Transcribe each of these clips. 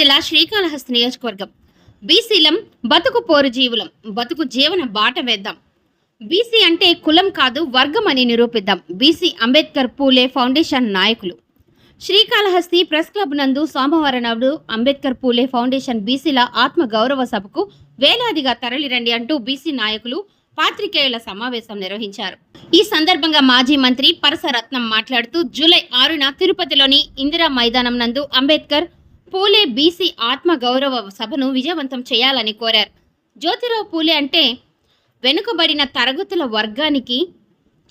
జిల్లా శ్రీకాళహస్తి నియోజకవర్గం. బీసీలం బతుకు పోరు జీవులం బతుకు జీవన బాట వేద్దాం. బీసీ అంటే కులం కాదు వర్గం అని నిరూపిద్దాం. బీసీ అంబేద్కర్ పూలే ఫౌండేషన్ నాయకులు. శ్రీకాళహస్తి ప్రెస్ క్లబ్ నందు సోమవారం నాడు అంబేద్కర్ పూలే ఫౌండేషన్ బీసీల ఆత్మ గౌరవ సభకు వేలాదిగా తరలిరండి అంటూ బీసీ నాయకులు పాత్రికేయుల సమావేశం నిర్వహించారు. ఈ సందర్భంగా మాజీ మంత్రి పరసరత్నం మాట్లాడుతూ జూలై ఆరున తిరుపతిలోని ఇందిరా మైదానం నందు అంబేద్కర్ పూలే బీసీ ఆత్మ గౌరవ సభను విజయవంతం చేయాలని కోరారు. జ్యోతిరావు పూలే అంటే వెనుకబడిన తరగతుల వర్గానికి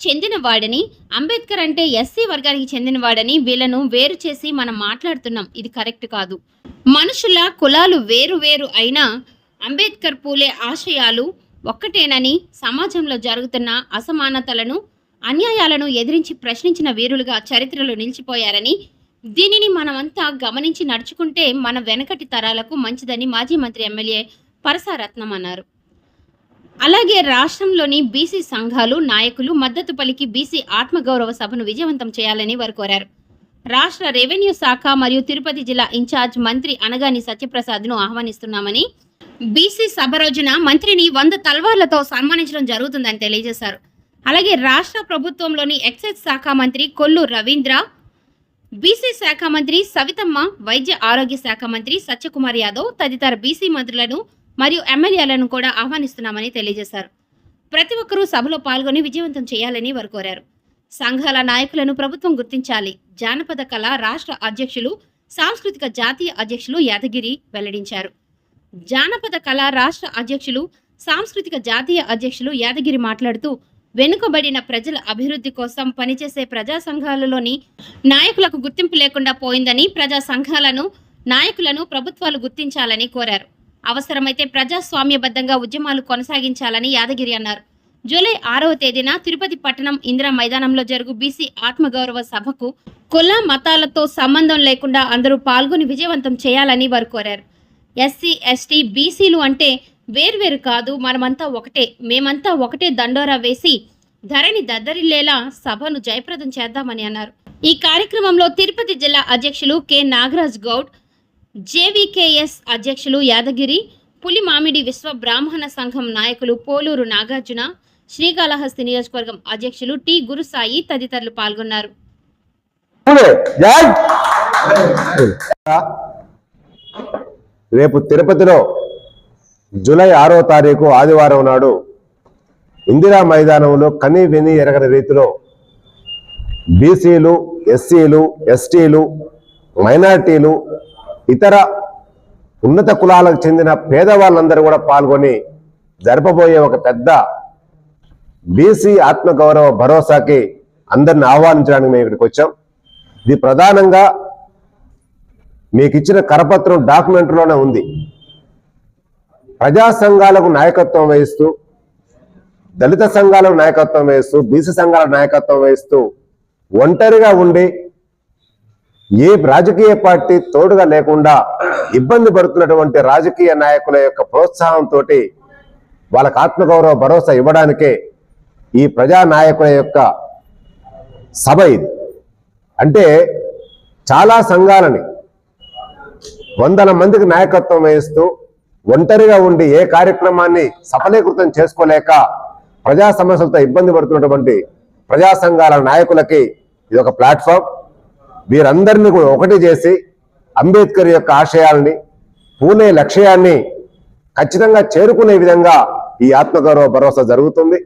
చెందినవాడని అంబేద్కర్ అంటే ఎస్సీ వర్గానికి చెందినవాడని వీళ్ళను వేరు చేసి మనం మాట్లాడుతున్నాం. ఇది కరెక్ట్ కాదు. మనుషుల కులాలు వేరు వేరు అయినా అంబేద్కర్ పూలే ఆశయాలు ఒక్కటేనని సమాజంలో జరుగుతున్న అసమానతలను అన్యాయాలను ఎదిరించి ప్రశ్నించిన వీరులుగా చరిత్రలో నిలిచిపోయారని దీనిని మనమంతా గమనించి నడుచుకుంటే మన వెనకటి తరాలకు మంచిదని మాజీ మంత్రి ఎమ్మెల్యే పరసారత్నం అన్నారు. అలాగే రాష్ట్రంలోని బీసీ సంఘాలు నాయకులు మద్దతు పలికి బీసీ ఆత్మగౌరవ సభను విజయవంతం చేయాలని వారు కోరారు. రాష్ట్ర రెవెన్యూ శాఖ మరియు తిరుపతి జిల్లా ఇన్ఛార్జ్ మంత్రి అనగాని సత్యప్రసాద్ను ఆహ్వానిస్తున్నామని బీసీ సభ రోజున మంత్రిని వంద తల్వార్లతో సన్మానించడం జరుగుతుందని తెలియజేశారు. అలాగే రాష్ట్ర ప్రభుత్వంలోని ఎక్సైజ్ శాఖ మంత్రి కొల్లు రవీంద్ర బీసీ శాఖ మంత్రి సవితమ్మ వైద్య ఆరోగ్య శాఖ మంత్రి సత్యకుమార్ యాదవ్ తదితర బీసీ మంత్రులను మరియు ఎమ్మెల్యేలను కూడా ఆహ్వానిస్తున్నామని తెలియజేశారు. ప్రతి ఒక్కరూ సభలో పాల్గొని విజయవంతం చేయాలని వారు కోరారు. సంఘాల నాయకులను ప్రభుత్వం గుర్తించాలి. జానపద కళ రాష్ట్ర అధ్యక్షులు సాంస్కృతిక జాతీయ అధ్యక్షులు యాదగిరి వెల్లడించారు. జానపద కళ రాష్ట్ర అధ్యక్షులు సాంస్కృతిక జాతీయ అధ్యక్షులు యాదగిరి మాట్లాడుతూ వెనుకబడిన ప్రజల అభివృద్ధి కోసం పనిచేసే ప్రజా సంఘాలలోని నాయకులకు గుర్తింపు లేకుండా పోయిందని ప్రజా సంఘాలను నాయకులను ప్రభుత్వాలు గుర్తించాలని కోరారు. అవసరమైతే ప్రజాస్వామ్యబద్ధంగా ఉద్యమాలు కొనసాగించాలని యాదగిరి అన్నారు. జూలై ఆరవ తేదీన తిరుపతి పట్టణం ఇందిరా మైదానంలో జరుగు బీసీ ఆత్మగౌరవ సభకు కుల మతాలతో సంబంధం లేకుండా అందరూ పాల్గొని విజయవంతం చేయాలని వారు కోరారు. ఎస్సీ ఎస్టీ బీసీలు అంటే వేర్వేరు కాదు మనమంతా ఒకటే. మేమంతా ఒకటే దండోరా వేసి ధరణి దద్దరిల్లేలా సభను జయప్రదం చేద్దామని అన్నారు. ఈ కార్యక్రమంలో తిరుపతి జిల్లా అధ్యక్షులు కె. నాగరాజ్ గౌడ్ జేవీకేఎస్ అధ్యక్షులు యాదగిరి పులి మామిడి విశ్వ బ్రాహ్మణ సంఘం నాయకులు పోలూరు నాగార్జున శ్రీకాళహస్తి నియోజకవర్గం అధ్యక్షులు టి. గురుసాయి తదితరులు పాల్గొన్నారు. రేపు తిరుపతిలో జూలై ఆరో తారీఖు ఆదివారం నాడు ఇందిరా మైదానంలో కని విని ఎరగని రీతిలో బీసీలు ఎస్సీలు ఎస్టీలు మైనార్టీలు ఇతర ఉన్నత కులాలకు చెందిన పేదవాళ్ళందరూ కూడా పాల్గొని జరపబోయే ఒక పెద్ద బీసీ ఆత్మగౌరవ భరోసాకి అందరిని ఆహ్వానించడానికి మేము ఇక్కడికి వచ్చాం. ఇది ప్రధానంగా మీకు ఇచ్చిన కరపత్రం డాక్యుమెంట్లోనే ఉంది. ప్రజా సంఘాలకు నాయకత్వం వహిస్తూ దళిత సంఘాలకు నాయకత్వం వహిస్తూ బీసీ సంఘాలకు నాయకత్వం వహిస్తూ ఒంటరిగా ఉండి ఏ రాజకీయ పార్టీ తోడుగా లేకుండా ఇబ్బంది పడుతున్నటువంటి రాజకీయ నాయకుల యొక్క ప్రోత్సాహంతో వాళ్ళకు ఆత్మగౌరవ భరోసా ఇవ్వడానికే ఈ ప్రజా నాయకుల యొక్క సభ ఇది. అంటే చాలా సంఘాలని వందల మందికి నాయకత్వం వహిస్తూ ఒంటరిగా ఉండి ఏ కార్యక్రమాన్ని సఫలీకృతం చేసుకోలేక ప్రజా సమస్యలతో ఇబ్బంది పడుతున్నటువంటి ప్రజా సంఘాల నాయకులకి ఇది ఒక ప్లాట్ఫామ్. వీరందరినీ కూడా ఒకటి చేసి అంబేద్కర్ యొక్క ఆశయాల్ని పూణే లక్ష్యాన్ని ఖచ్చితంగా చేరుకునే విధంగా ఈ ఆత్మగౌరవ భరోసా జరుగుతుంది.